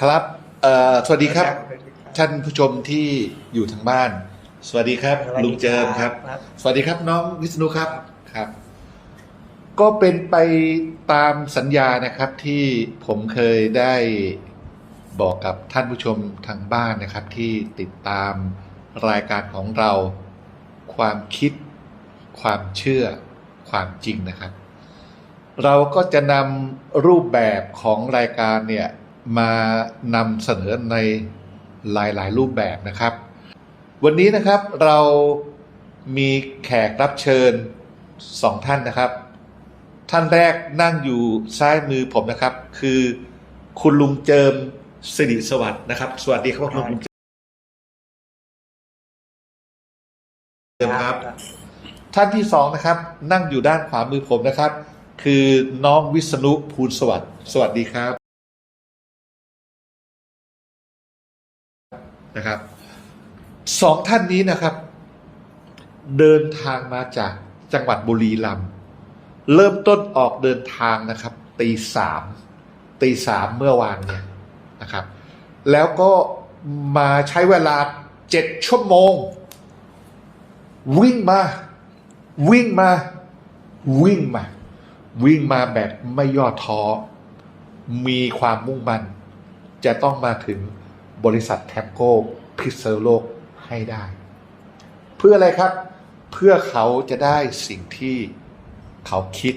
ครับเอ่อสวัสดีครับ ท่านผู้ชมที่อยู่ทางบ้าน สวัสดีครับ สวัสดีลุงเจิมครับ ครับ สวัสดีครับน้องวิษณุครับครับ ก็เป็นไปตามสัญญานะครับที่ผมเคยได้บอกกับท่านผู้ชมทางบ้านนะครับ ที่ติดตามรายการของเรา ความคิด ความเชื่อ ความจริงนะครับ เราก็จะนำรูปแบบของรายการเนี่ย มานำเสนอในหลายๆ รูปแบบนะครับ วันนี้นะครับเรามีแขกรับเชิญสองท่านนะครับ ท่านแรกนั่งอยู่ซ้ายมือผมนะครับ คือคุณลุงเจิมสิริสวัสดิ์นะครับ สวัสดีครับคุณลุงเจิมครับ ท่านที่สองนะครับ นั่งอยู่ด้านขวามือผมนะครับ คือน้องวิษณุภูลสวัสดิ์สวัสดีครับ นะครับสองท่านนี้นะครับ เดินทางมาจากจังหวัดบุรีรัมย์เริ่มต้นออกเดินทางนะครับ ตีสามตีสามเมื่อวานเนี่ยนะครับ แล้วก็มาใช้เวลาเจ็ดชั่วโมง วิ่งมา วิ่งมา วิ่งมา วิ่งมาแบบไม่ย่อท้อมีความมุ่งมั่นจะต้องมาถึง บริษัทแทมโก้พิซเซอร์โลกให้ได้ เพื่ออะไรครับ เพื่อเขาจะได้สิ่งที่เขาคิด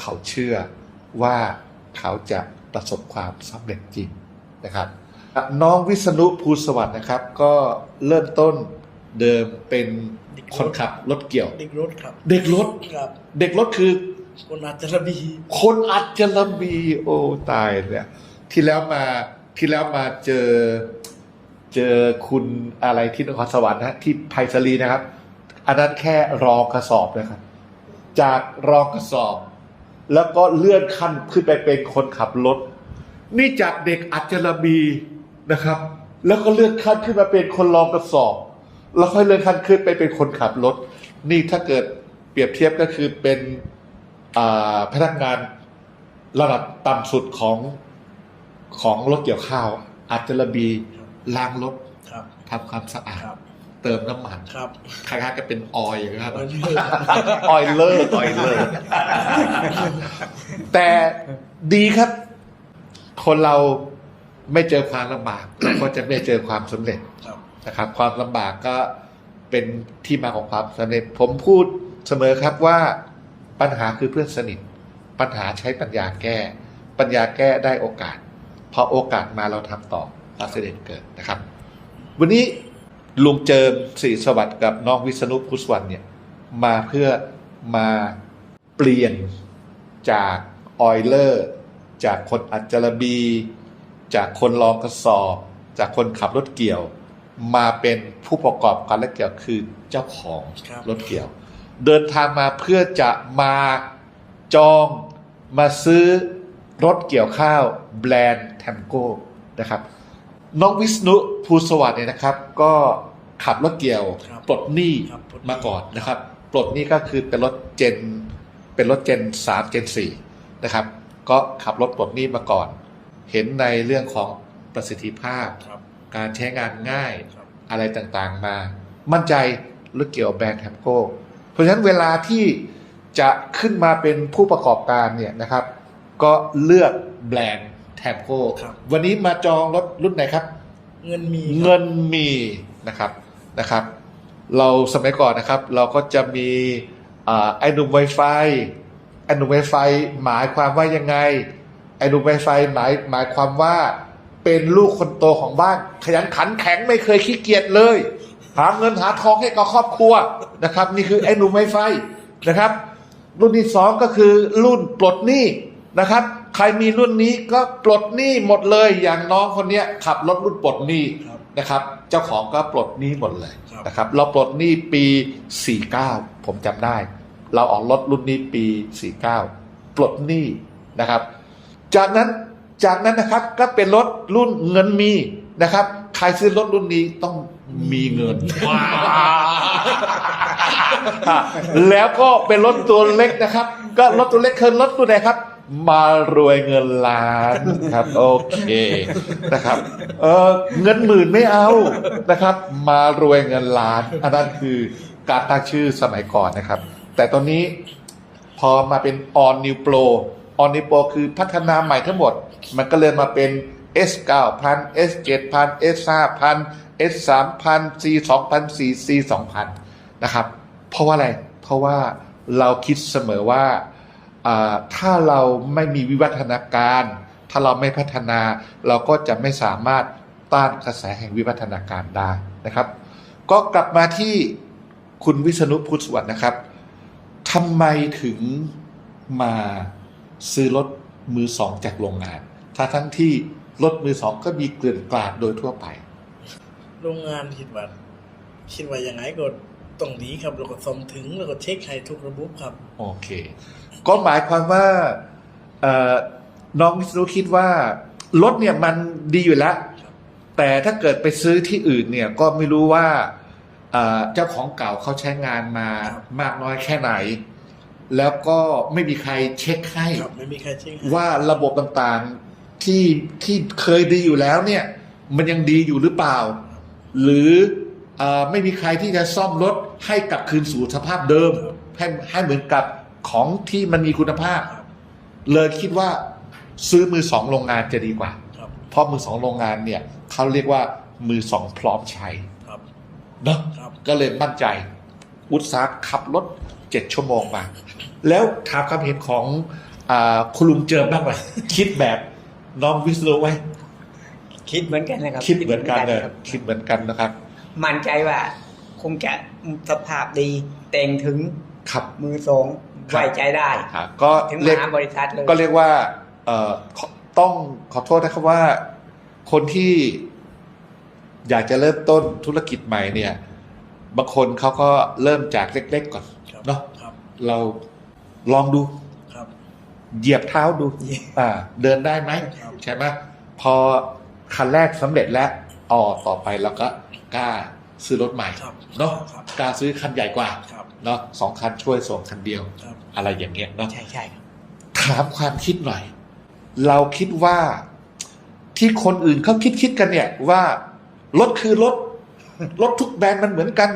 เขาเชื่อว่าเขาจะประสบความสำเร็จจริงนะครับ น้องวิษณุภูลสวัสดิ์นะครับ ก็เริ่มต้นเดิมเป็นคนขับรถเกี่ยว เด็กรถครับ เด็กรถครับ เด็กรถคือ คนอาจจะระบีคนอัจฉรีโอ้ตายเนี่ยที่แล้วมา ที่แล้วมาเจอเจอคุณอะไรที่นครสวรรค์นะที่ไพศาลีนะครับ อันนั้นแค่รองกระสอบนะครับ จากรองกระสอบ แล้วก็เลื่อนขั้นขึ้นไปเป็นคนขับรถ นี่จากเด็กอัจฉรีนะครับ แล้วก็เลื่อนขั้นขึ้นมาเป็นคนรองกระสอบ แล้วค่อยเลื่อนขั้นขึ้นไปเป็นคนขับรถ นี่ถ้าเกิดเปรียบเทียบก็คือเป็นพนักงานระดับต่ำสุดของ ของรถเกี่ยวข้าว อาจจะระบีล้างรถครับทำความสะอาดครับเติมน้ำมันครับคล้ายๆก็เป็นออยล์อย่างนี้ยครับมันเลิกออยเลอร์ออยเลอร์แต่ดีครับ คนเราไม่เจอความลำบากเราก็จะไม่เจอความสำเร็จครับนะครับ ความลำบากก็เป็นที่มาของความสำเร็จ ผมพูดเสมอครับว่าปัญหาคือเพื่อนสนิท ปัญหาใช้ปัญญาแก้ ปัญญาแก้ได้โอกาส พอโอกาสมาเราทำต่อความสำเร็จเกิดนะครับ วันนี้ลุงเจิมศรีสวัสดิ์กับน้องวิษณุพุทธสวรรณเนี่ยมาเพื่อมาเปลี่ยนจากออยเลอร์ จากคนอัจจรบี จากคนรองกระสอบ จากคนขับรถเกี่ยว มาเป็นผู้ประกอบการรถเกี่ยวคือเจ้าของครับรถเกี่ยว เดินทางมาเพื่อจะมาจองมาซื้อรถเกี่ยวข้าวแบรนด์ แทมโก้นะครับน้องวิษณุภูสวัสดิ์เนี่ยนะครับ ก็ขับรถเกี่ยวครับปลดหนี้ครับปลดหนี้มาก่อนนะครับ ปลดหนี้ก็คือเป็นรถเจน เป็นรถเจนสามเจนสี่นะครับ ก็ขับรถปลดหนี้มาก่อน เห็นในเรื่องของประสิทธิภาพครับการใช้งานง่ายครับอะไรต่างๆมา มั่นใจรถเกี่ยวแบรนด์แทมโก้เพราะฉะนั้นเวลาที่จะขึ้นมาเป็นผู้ประกอบการเนี่ยนะครับ ก็เลือกแบรนด์ แทมโก้ครับ วันนี้มาจองรถรุ่นไหนครับ เงินมีครับเงินมีนะครับนะครับ เราสมัยก่อนนะครับ เราก็จะมีอ่าไอ้หนุ่มไวไฟไอ้หนุ่มไวไฟหมายความว่ายังไงไอ้หนุ่มไวไฟหมายหมายความว่า เป็นลูกคนโตของบ้าน ขยันขันแข็งไม่เคยขี้เกียจเลย หาเงินหาทองให้กับครอบครัวนะครับ นี่คือไอ้หนุ่มไวไฟนะครับ รุ่นที่สองก็คือรุ่นปลดหนี้นะครับ ใครมีรุ่นนี้ก็ปลดหนี้หมดเลย อย่างน้องคนเนี้ยขับรถรุ่นปลดหนี้ครับ นะครับ เจ้าของก็ปลดหนี้หมดเลยครับ นะครับ เราปลดหนี้ปี 49 ผมจำได้ เราออกรถรุ่นนี้ปี 49 ปลดหนี้นะครับ จากนั้นจากนั้นนะครับก็เป็นรถรุ่นเงินมีนะครับ ใครซื้อรถรุ่นนี้ต้องมีเงิน แล้วก็เป็นรถตัวเล็กนะครับ ก็รถตัวเล็กคือรถตัวไหนครับ มารวยเงินล้านครับ โอเคนะครับเออเงินหมื่นไม่เอานะครับ มารวยเงินล้าน อันนั้นคือการตั้งชื่อสมัยก่อนนะครับ แต่ตอนนี้พอมาเป็น All New Pro All New Pro คือพัฒนาใหม่ทั้งหมด มันก็เลยมาเป็น S 9000 S 7000 S 5000 S 3000 C 2000 C C 2000นะครับ เพราะว่าอะไร เพราะว่าเราคิดเสมอว่า ถ้าเราไม่มีวิวัฒนาการ ถ้าเราไม่พัฒนา เราก็จะไม่สามารถต้านกระแสแห่งวิวัฒนาการได้นะครับ ก็กลับมาที่คุณวิษณุพุทธสวัสดิ์นะครับทำไมถึงมาซื้อรถมือสองจากโรงงานทั้งทั้งที่รถมือสองก็มีเกลื่อนกลาดโดยทั่วไป โรงงานคิดว่าคิดว่ายังไงก็ ต้องดีครับแล้วก็ส่งถึงแล้วก็เช็คให้ทุกระบบครับ โอเค ก็หมายความว่าเอ่อน้องวิษณุคิดว่ารถเนี่ยมันดีอยู่แล้ว แต่ถ้าเกิดไปซื้อที่อื่นเนี่ยก็ไม่รู้ว่าเอ่อเจ้าของเก่าเขาใช้งานมาครับมากน้อยแค่ไหน แล้วก็ไม่มีใครเช็คให้ครับไม่มีใครเช็คให้ว่าระบบต่างๆที่ที่เคยดีอยู่แล้วเนี่ย มันยังดีอยู่หรือเปล่า หรือเออ ไม่มีใครที่จะซ่อมรถให้กลับคืนสู่สภาพเดิม ให้ให้เหมือนกับของที่มันมีคุณภาพครับเลยคิดว่าซื้อมือสองโรงงานจะดีกว่าครับเพราะมือสองโรงงานเนี่ยเขาเรียกว่ามือสองพร้อมใช้ครับเนาะครับก็เลยมั่นใจ อุตสาห์ขับรถเจ็ดชั่วโมงมา แล้วถามความเห็นของอาคุณลุงเจิมบ้างไหมคิดแบบน้องวิศนุไว้ คิดเหมือนกันนะครับ คิดเหมือนกันเลยครับคิดเหมือนกันนะครับ มั่นใจว่า คงจะสภาพดีแต่งถึงครับมือสองครับไว้ใจได้อ่าก็ถึงเรียกมหาบริษัทเลยก็เรียกว่าเอ่อขอต้องขอโทษนะครับว่า คนที่อยากจะเริ่มต้นธุรกิจใหม่เนี่ย บางคนเขาก็เริ่มจากเล็ก ๆ ก่อนครับเนาะครับเราลองดูครับเหยียบเท้าดูเหยียบอ่า เดินได้ไหมครับใช่ไหมพอคันแรกสำเร็จแล้วอ๋อต่อไปเราก็ กล้าซื้อรถใหม่ครับเนาะครับกล้าซื้อคันใหญ่กว่าครับเนาะสองคันช่วยส่งคันเดียวครับอะไรอย่างเงี้ยเนาะใช่ใช่ครับถามความคิดหน่อย เราคิดว่าที่คนอื่นเขาคิดคิดกันเนี่ยว่ารถคือรถรถทุกแบรนด์มันเหมือนกัน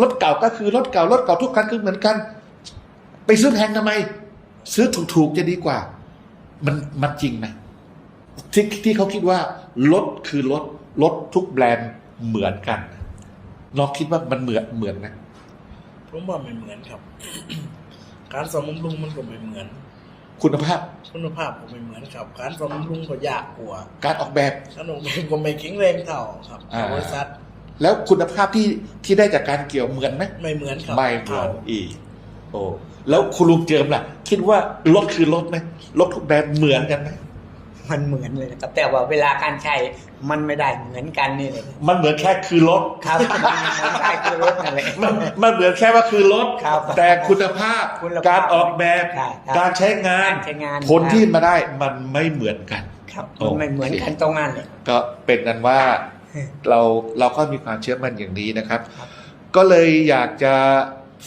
รถเก่าก็คือรถเก่ารถเก่าทุกคันคือเหมือนกัน ไปซื้อแพงทำไม ซื้อถูกๆจะดีกว่า มันมันจริงไหมที่ที่เขาคิดว่ารถคือรถรถทุกแบรนด์ เหมือนกันน้องคิดว่ามันเหมือนเหมือนไหมผมว่าไม่เหมือนครับ การซ่อมบำรุงมันก็ไม่เหมือน คุณภาพ คุณภาพก็ไม่เหมือนครับ การซ่อมบำรุงก็ยากกว่า การออกแบบขนมก็ไม่แข็งแรงเท่าครับอ่าบริษัทแล้วคุณภาพที่ที่ได้จากการเกี่ยวเหมือนไหมไม่เหมือนครับไม่เหมือนอีกโอ้แล้วคุณลุงเจิมล่ะ คิดว่ารถคือรถไหมรถทุกแบรนด์เหมือนกันไหม มันเหมือนเลยนะครับแต่ว่าเวลาการใช้มันไม่ได้เหมือนกันนี่เลยมันเหมือนแค่คือรถครับมันได้คือรถนั่นแหละมันมันเหมือนแค่ว่าคือรถครับแต่คุณภาพคุณภาพการออกแบบใช่ครับการใช้งานการใช้งานผลที่มาได้มันไม่เหมือนกัน ครับโอเคมันไม่เหมือนกันตรงนั้นเลยก็เป็นนั้นว่าเฮ้ยเราเราก็มีความเชื่อมั่นอย่างนี้นะครับครับ ก็เลยอยากจะ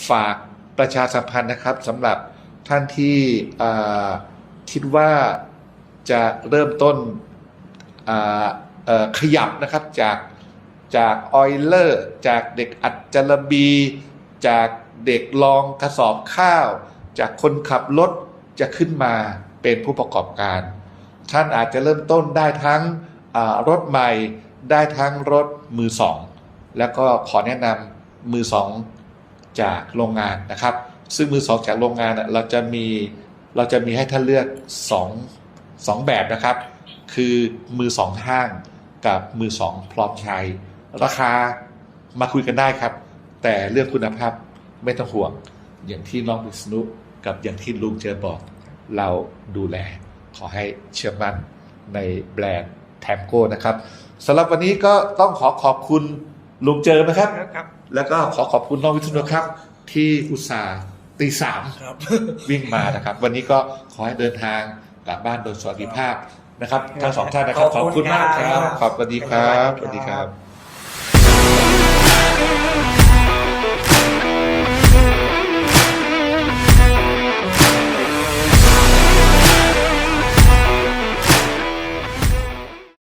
ฝากประชาสัมพันธ์นะครับสำหรับท่านที่อ่าคิดว่า จะเริ่มต้นขยับนะครับจากจากออยเลอร์จากเด็กอัจจรบี จากเด็กลองกระสอบข้าว จากคนขับรถจะขึ้นมาเป็นผู้ประกอบการ ท่านอาจจะเริ่มต้นได้ทั้งรถใหม่ได้ทั้งรถมือสอง แล้วก็ขอแนะนำมือสองจากโรงงานนะครับ ซึ่งมือสองจากโรงงานเราจะมีเราจะมีให้ท่านเลือกส องสองแบบนะครับ คือมือสองห้างกับมือสองพร้อมใช้ราคามาคุยกันได้ครับ แต่เรื่องคุณภาพไม่ต้องห่วง อย่างที่น้องวิษณุกับอย่างที่ลุงเจอบอก เราดูแล ขอให้เชื่อมั่นในแบรนด์แทมโก้นะครับสำหรับวันนี้ก็ต้องขอขอบคุณลุงเจอนะครับครับแล้วก็ขอขอบคุณน้องวิษณุครับ ที่อุตส่าห์ตีสามครับวิ่งมานะครับ วันนี้ก็ขอให้เดินทาง กลับบ้านโดยสวัสดิภาพนะครับ ทั้งสองท่านนะครับขอบคุณมากครับขอบสวัดีครับสวัสดีครับ